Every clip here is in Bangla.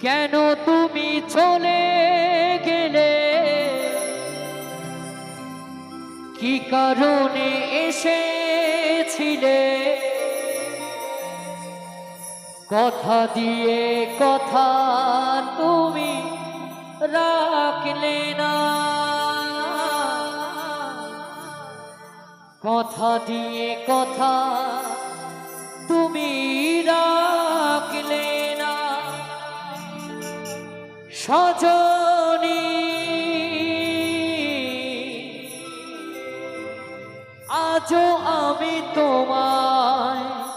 কেন তুমি চলে গেলে? কি কারণে এসেছিলে? কথা দিয়ে কথা তুমি রাখলে না। কথা দিয়ে কথা তুমি সজনী। আজও আমি তোমায়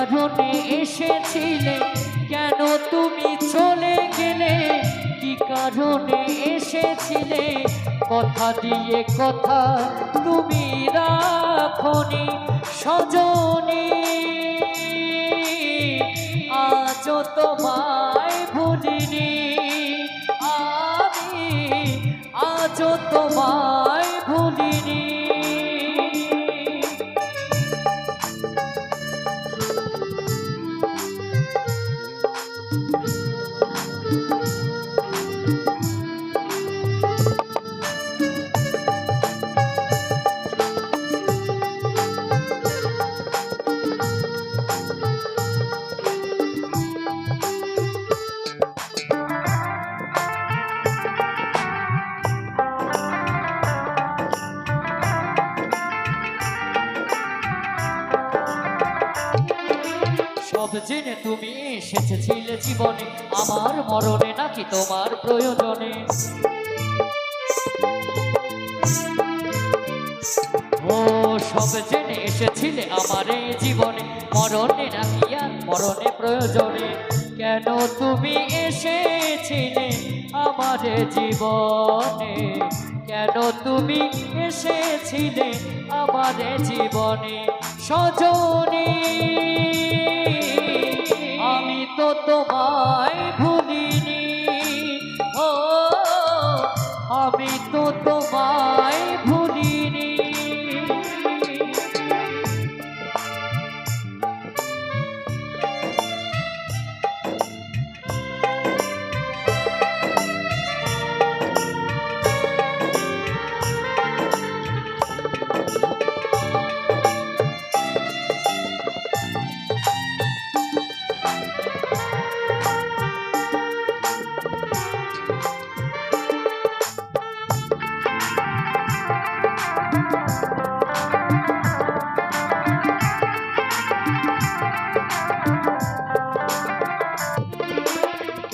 কারণে এসেছিলে, কেন তুমি চলে গেলে? কি কারণে এসেছিলে? কথা দিয়ে কথা তুমি রাখনি সজনী। আজও তোমায় ভুলিনি। আমি আজও তোমায় Thank you. সব জেনে তুমি এসেছিলে জীবনে। আমার মরণে নাকি তোমার প্রয়োজনে। ও, সব জেনে এসেছিলে আমার এই জীবনে। মরণে নাকি আর মরণে প্রয়োজনে। কেন তুমি এসেছিলে আমার জীবনে? কেন তুমি এসেছিলে আমার জীবনে? সজনী। আমি তো তোমায়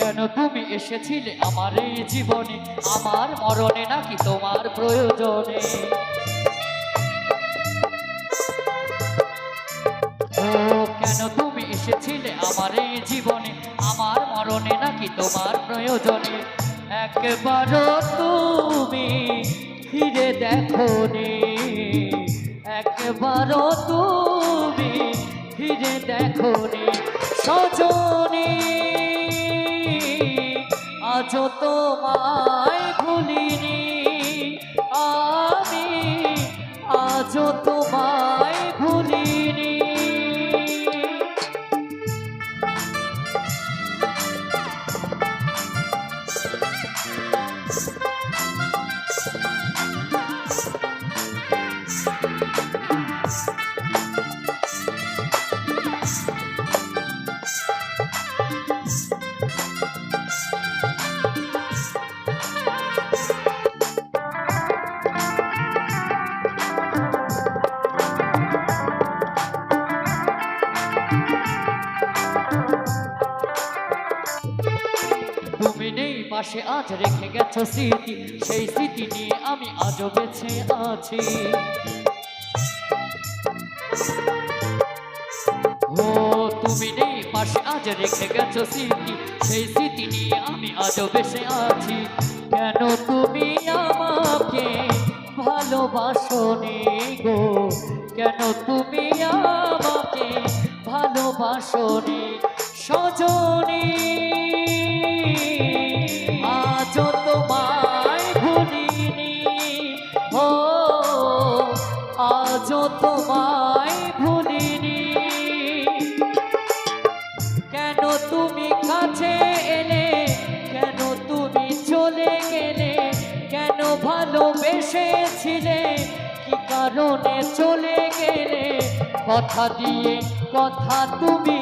কেন তুমি এসেছিলে আমার এই জীবনে? আমার মরণে নাকি তোমার প্রয়োজনে? কেন তুমি এসেছিলে আমার এই জীবনে? আমার মরণে নাকি তোমার প্রয়োজনে? একবারও তুমি ফিরে দেখো নি একবারও তুমি ফিরে দেখো নি সজনী আজও তোমায় ভুলিনি। আমি আজও তোমায় পাশে আজ রেখে গেছো স্মৃতি। সেই স্মৃতি নিয়ে আমি আজও বেঁচে আছি। ও, তুমি নেই পাশে আজ রেখে গেছো স্মৃতি। সেই স্মৃতি নিয়ে আমি আজও বেঁচে আছি। কেন তুমি আমাকে ভালোবাসনি গো? কেন তুমি আমাকে ভালোবাসনি ভালোবেসেছিলে কি কারণে চলে গেলে? কথা দিয়ে কথা তুমি